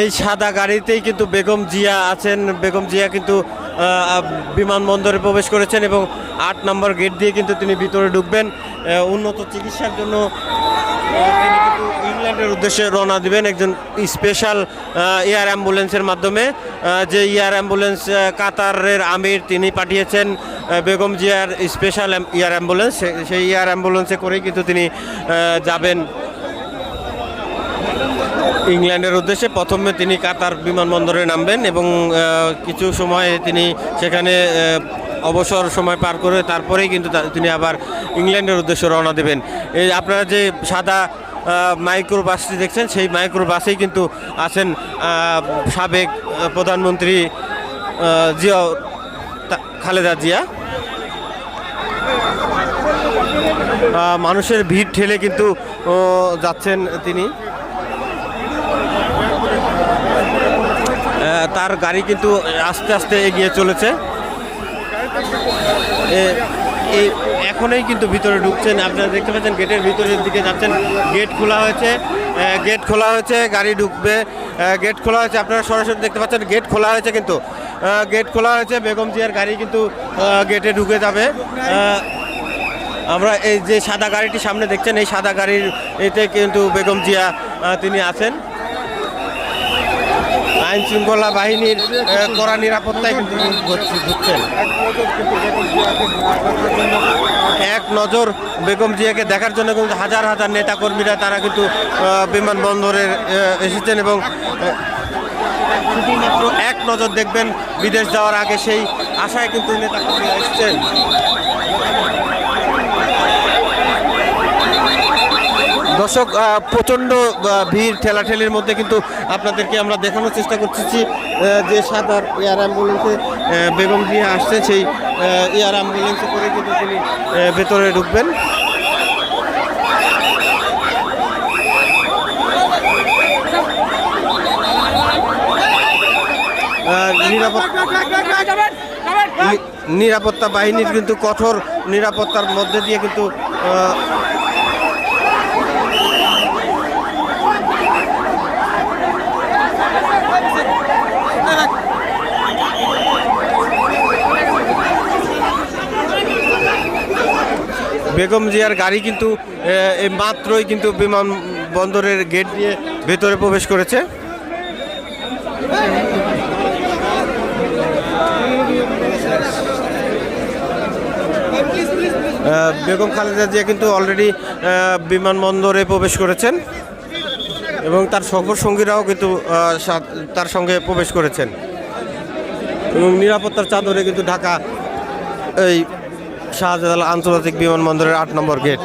এই সাদা গাড়িতেই কিন্তু বেগম জিয়া আছেন। বেগম জিয়া কিন্তু বিমানবন্দরে প্রবেশ করেছেন এবং আট নম্বর গেট দিয়ে কিন্তু তিনি ভিতরে ঢুকবেন। উন্নত চিকিৎসার জন্য তিনি কিন্তু ইংল্যান্ডের উদ্দেশ্যে রওনা দিবেন একজন স্পেশাল এয়ার অ্যাম্বুলেন্সের মাধ্যমে। যে এয়ার অ্যাম্বুলেন্স কাতারের আমির তিনি পাঠিয়েছেন বেগম জিয়ার স্পেশাল এয়ার অ্যাম্বুলেন্স। সেই এয়ার অ্যাম্বুলেন্সে করেই কিন্তু তিনি যাবেন। ইংল্যান্ডের উদ্দেশ্যে প্রথমে তিনি কাতার বিমানবন্দরে নামবেন এবং কিছু সময় তিনি সেখানে অবসর সময় পার করে তারপরেই কিন্তু তিনি আবার ইংল্যান্ডের উদ্দেশ্যে রওনা দেবেন। এই আপনারা যে সাদা মাইক্রো বাসটি দেখছেন, সেই মাইক্রো বাসেই কিন্তু আছেন সাবেক প্রধানমন্ত্রী জিয়া খালেদা জিয়া। মানুষের ভিড় ঠেলে কিন্তু যাচ্ছেন তিনি। তার গাড়ি কিন্তু আস্তে আস্তে এগিয়ে চলেছে। এখনই কিন্তু ভিতরে ঢুকছেন। আপনারা দেখতে পাচ্ছেন গেটের ভিতরের দিকে যাচ্ছেন। গেট খোলা হয়েছে। গেট খোলা হয়েছে, গাড়ি ঢুকবে। গেট খোলা হয়েছে। আপনারা সরাসরি দেখতে পাচ্ছেন গেট খোলা হয়েছে কিন্তু। গেট খোলা হয়েছে। বেগম জিয়ার গাড়ি কিন্তু গেটে ঢুকে যাবে। আমরা এই যে সাদা গাড়িটি সামনে দেখছেন, এই সাদা গাড়ির এতে কিন্তু বেগম জিয়া তিনি আছেন। আইন শৃঙ্খলা বাহিনীর কড়া নিরাপত্তায় কিন্তু ঘুরছেন এক নজর বেগম জিয়াকে দেখার জন্য কিন্তু হাজার হাজার নেতা কর্মীরা তারা কিন্তু বিমানবন্দরে এসেছেন এবং শুধুমাত্র এক নজর দেখবেন বিদেশ যাওয়ার আগে সেই আশায় কিন্তু নেতা কর্মীরা এসেছেন। দর্শক প্রচণ্ড ভিড়, ঠেলাঠেলির মধ্যে কিন্তু আপনাদেরকে আমরা দেখানোর চেষ্টা করতেছি যে সাদার এয়ার অ্যাম্বুলেন্সে বেগম দিয়ে আসছে, সেই এয়ার অ্যাম্বুলেন্সে করে কিন্তু তিনি ভেতরে ঢুকবেন। নিরাপত্তা বাহিনীর কিন্তু কঠোর নিরাপত্তার মধ্যে দিয়ে কিন্তু বেগম জিয়ার গাড়ি কিন্তু মাত্রই কিন্তু বিমান বন্দরের গেট দিয়ে ভেতরে প্রবেশ করেছে। বেগম খালেদা জিয়া কিন্তু অলরেডি বিমানবন্দরে প্রবেশ করেছেন এবং তার সফর সঙ্গীরাও কিন্তু তার সঙ্গে প্রবেশ করেছেন। এবং নিরাপত্তার চাদরে কিন্তু ঢাকা এই শাহজালাল আন্তর্জাতিক বিমানবন্দরের আট নম্বর গেট।